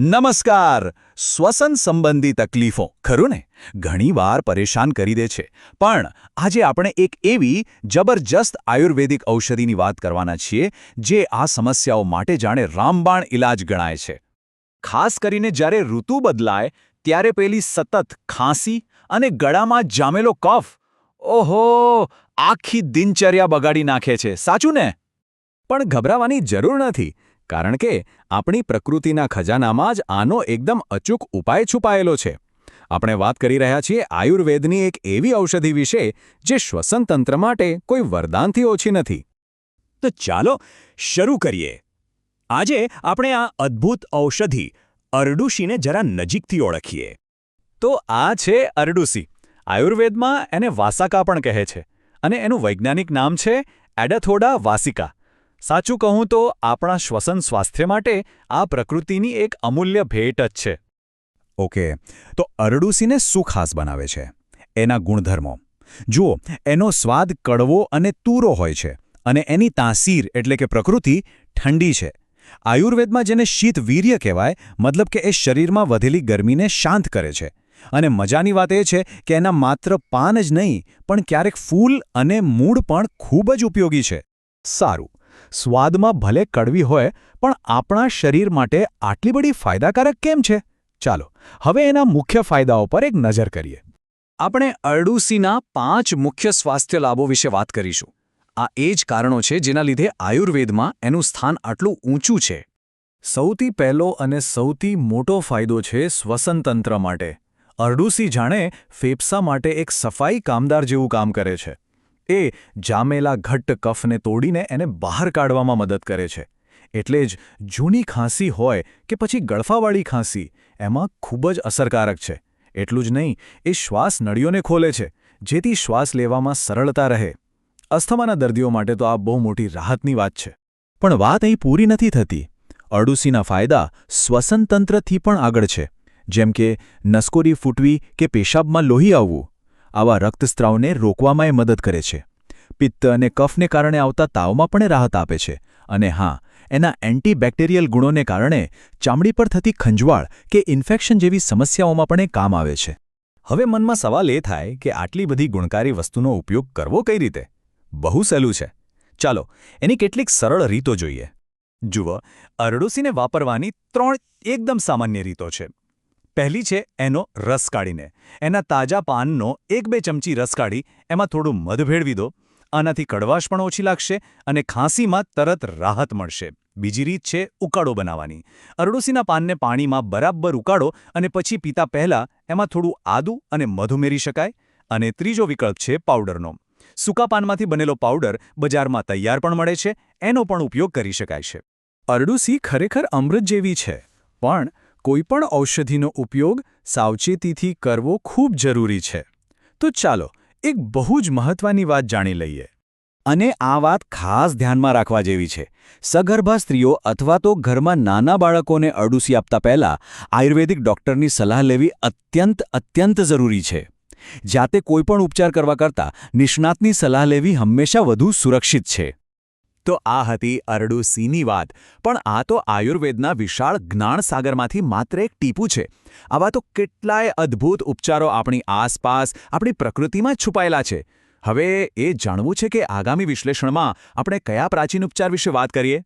નમસ્કાર. શ્વસન સંબંધી તકલીફો, ખરું ને? ઘણીવાર પરેશાન કરી દે છે. પણ આજે આપણે એક એવી જબરજસ્ત આયુર્વેદિક ઔષધિની વાત કરવાના છીએ, જે આ સમસ્યાઓ માટે જાણે રામબાણ ઇલાજ ગણાય છે. ખાસ કરીને જ્યારે ઋતુ બદલાય, ત્યારે પેલી સતત ખાંસી અને ગળામાં જામેલો કફ. ઓહો! આખી દિનચર્યા બગાડી નાખે છે. સાચું ને? પણ ગભરાવાની જરૂર નથી. કારણ કે આપણી પ્રકૃતિના ખજાનામાં જ આનો એકદમ અચૂક ઉપાય છુપાયેલો છે. આપણે વાત કરી રહ્યા છીએ આયુર્વેદની એક એવી ઔષધિ વિશે જે શ્વસનતંત્ર માટે કોઈ વરદાનથી ઓછી નથી. તો ચાલો શરૂ કરીએ. આજે આપણે આ અદ્ભુત ઔષધિ અરડુસીને જરા નજીકથી ઓળખીએ. તો આ છે અરડુસી. આયુર્વેદમાં એને વાસાકા પણ કહે છે અને એનું વૈજ્ઞાનિક નામ છે એડથોડા વાસિકા. સાચું કહું તો, આપણા શ્વસન સ્વાસ્થ્ય માટે આ પ્રકૃતિની એક અમૂલ્ય ભેટ જ છે. ઓકે, તો અરડુસીને શું ખાસ બનાવે છે? એના ગુણધર્મો. જુઓ, એનો સ્વાદ કડવો અને તૂરો હોય છે, અને એની તાસીર એટલે કે પ્રકૃતિ ઠંડી છે. આયુર્વેદમાં જેને શીત વીર્ય કહેવાય, મતલબ કે એ શરીરમાં વધેલી ગરમીને શાંત કરે છે. અને મજાની વાત એ છે કે એના માત્ર પાન જ નહીં, પણ ક્યારેક ફૂલ અને મૂળ પણ ખૂબ જ ઉપયોગી છે. સારું સ્વાદમાં ભલે કડવી હોય, પણ આપણા શરીર માટે આટલી બધી ફાયદાકારક કેમ છે? ચાલો, હવે એના મુખ્ય ફાયદાઓ પર એક નજર કરીએ. આપણે અરડુસીના પાંચ મુખ્ય સ્વાસ્થ્ય લાભો વિશે વાત કરીશું. આ એ જ કારણો છે જેના લીધે આયુર્વેદમાં એનું સ્થાન આટલું ઊંચું છે. સૌથી પહેલો અને સૌથી મોટો ફાયદો છે શ્વસનતંત્ર માટે. અરડુસી જાણે ફેફસા માટે એક સફાઈ કામદાર જેવું કામ કરે છે. એ જામેલા ઘટ્ટ કફને તોડીને એને બહાર કાઢવામાં મદદ કરે છે. એટલે જ જૂની ખાંસી હોય કે પછી ગળફાવાળી ખાંસી, એમાં ખૂબ જ અસરકારક છે. એટલું જ નહીં, એ શ્વાસ નળીઓને ખોલે છે, જેથી શ્વાસ લેવામાં સરળતા રહે. અસ્થમાના દર્દીઓ માટે તો આ બહુ મોટી રાહતની વાત છે. પણ વાત અહીં પૂરી નથી થતી. અડુસીના ફાયદા શ્વસનતંત્રથી પણ આગળ છે. જેમ કે નસકોરી ફૂટવી કે પેશાબમાં લોહી આવવું. આવા રક્તસ્રાવને રોકવામાં એ મદદ કરે છે. પિત્ત અને કફને કારણે આવતા તાવમાં પણ રાહત આપે છે. અને હા, એના એન્ટીબેક્ટેરિયલ ગુણોને કારણે ચામડી પર થતી ખંજવાળ કે ઇન્ફેક્શન જેવી સમસ્યાઓમાં પણ કામ આવે છે. હવે મનમાં સવાલ એ થાય કે આટલી બધી ગુણકારી વસ્તુનો ઉપયોગ કરવો કઈ રીતે? બહુ સહેલું છે. ચાલો, એની કેટલીક સરળ રીતો જોઈએ. જુઓ, અરડુસીને વાપરવાની ત્રણ એકદમ સામાન્ય રીતો છે. પહેલી છે એનો રસ કાઢીને. એના તાજા પાનનો એક બે ચમચી રસ કાઢી એમાં થોડું મધ ભેળવી દો. આનાથી કડવાશ પણ ઓછી લાગશે અને ખાંસીમાં તરત રાહત મળશે. બીજી રીત છે ઉકાળો બનાવવાની. અરડુસીના પાનને પાણીમાં બરાબર ઉકાળો અને પછી પીતા પહેલાં એમાં થોડું આદું અને મધ ઉમેરી શકાય અને ત્રીજો વિકલ્પ છે પાવડરનો. સૂકા પાનમાંથી બનેલો પાવડર બજારમાં તૈયાર પણ મળે છે, એનો પણ ઉપયોગ કરી શકાય છે. અરડુસી ખરેખર અમૃત જેવી છે, પણ કોઈપણ ઔષધિનો ઉપયોગ સાવચેતીથી કરવો ખૂબ જરૂરી છે. તો ચાલો, એક બહુ જ મહત્વની વાત જાણી લઈએ. અને આ વાત ખાસ ધ્યાનમાં રાખવા જેવી છે. સગર્ભા સ્ત્રીઓ અથવા તો ઘરમાં નાના બાળકોને અડુસી આપતા પહેલા આયુર્વેદિક ડોક્ટરની સલાહ લેવી અત્યંત અત્યંત જરૂરી છે. જાતે કોઈપણ ઉપચાર કરવા કરતાં નિષ્ણાતની સલાહ લેવી હંમેશા વધુ સુરક્ષિત છે. તો આ હતી અરડુસીની વાત. પણ આ તો આયુર્વેદના વિશાળ જ્ઞાનસાગરમાંથી માત્ર એક ટીપું છે. આવા તો કેટલાય અદ્ભુત ઉપચારો આપણી આસપાસ, આપણી પ્રકૃતિમાં છુપાયેલા છે. હવે એ જાણવું છે કે આગામી વિશ્લેષણમાં આપણે કયા પ્રાચીન ઉપચાર વિશે વાત કરીએ?